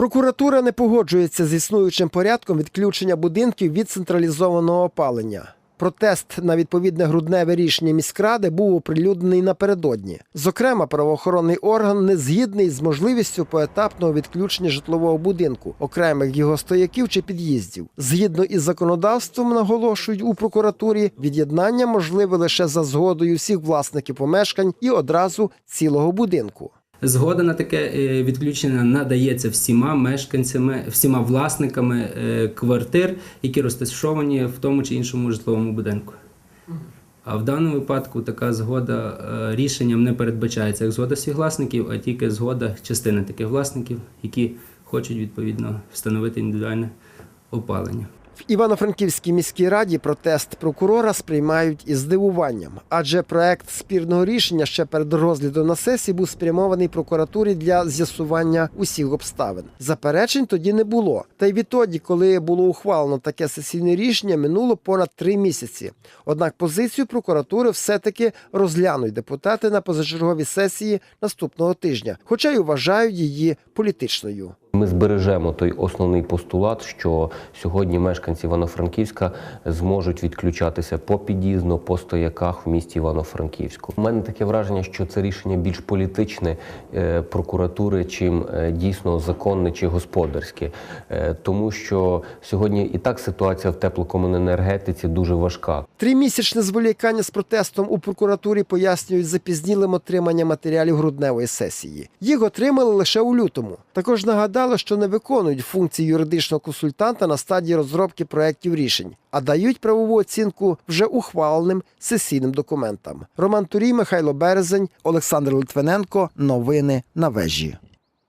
Прокуратура не погоджується з існуючим порядком відключення будинків від централізованого опалення. Протест на відповідне грудневе рішення міськради був оприлюднений напередодні. Зокрема, правоохоронний орган не згідний з можливістю поетапного відключення житлового будинку, окремих його стояків чи під'їздів. Згідно із законодавством, наголошують у прокуратурі, від'єднання можливе лише за згодою всіх власників помешкань і одразу цілого будинку. Згода на таке е, відключення надається всіма мешканцями, всіма власниками е, квартир, які розташовані в тому чи іншому житловому будинку. А в даному випадку така згода е, рішенням не передбачається як згода всіх власників, а тільки згода частини таких власників, які хочуть відповідно встановити індивідуальне опалення. Івано-Франківській міській раді протест прокурора сприймають із здивуванням, адже проект спірного рішення ще перед розглядом на сесії був спрямований прокуратурі для з'ясування усіх обставин. Заперечень тоді не було. Та й відтоді, коли було ухвалено таке сесійне рішення, минуло понад три місяці. Однак позицію прокуратури все-таки розглянуть депутати на позачерговій сесії наступного тижня, хоча й вважають її політичною. Ми збережемо той основний постулат, що сьогодні мешканці Івано-Франківська зможуть відключатися по під'їзно, по стояках в місті Івано-Франківську. У мене таке враження, що це рішення більш політичне е, прокуратури, чим е, дійсно законне чи господарське, Е, тому що сьогодні і так ситуація в теплокомуненергетиці дуже важка. Тримісячне зволікання з протестом у прокуратурі пояснюють запізнілим отримання матеріалів грудневої сесії. Їх отримали лише у лютому. Також нагадали, що не виконують функції юридичного консультанта на стадії розробки проєктів рішень, а дають правову оцінку вже ухваленим сесійним документам. Роман Турій, Михайло Березень, Олександр Литвиненко. Новини на вежі.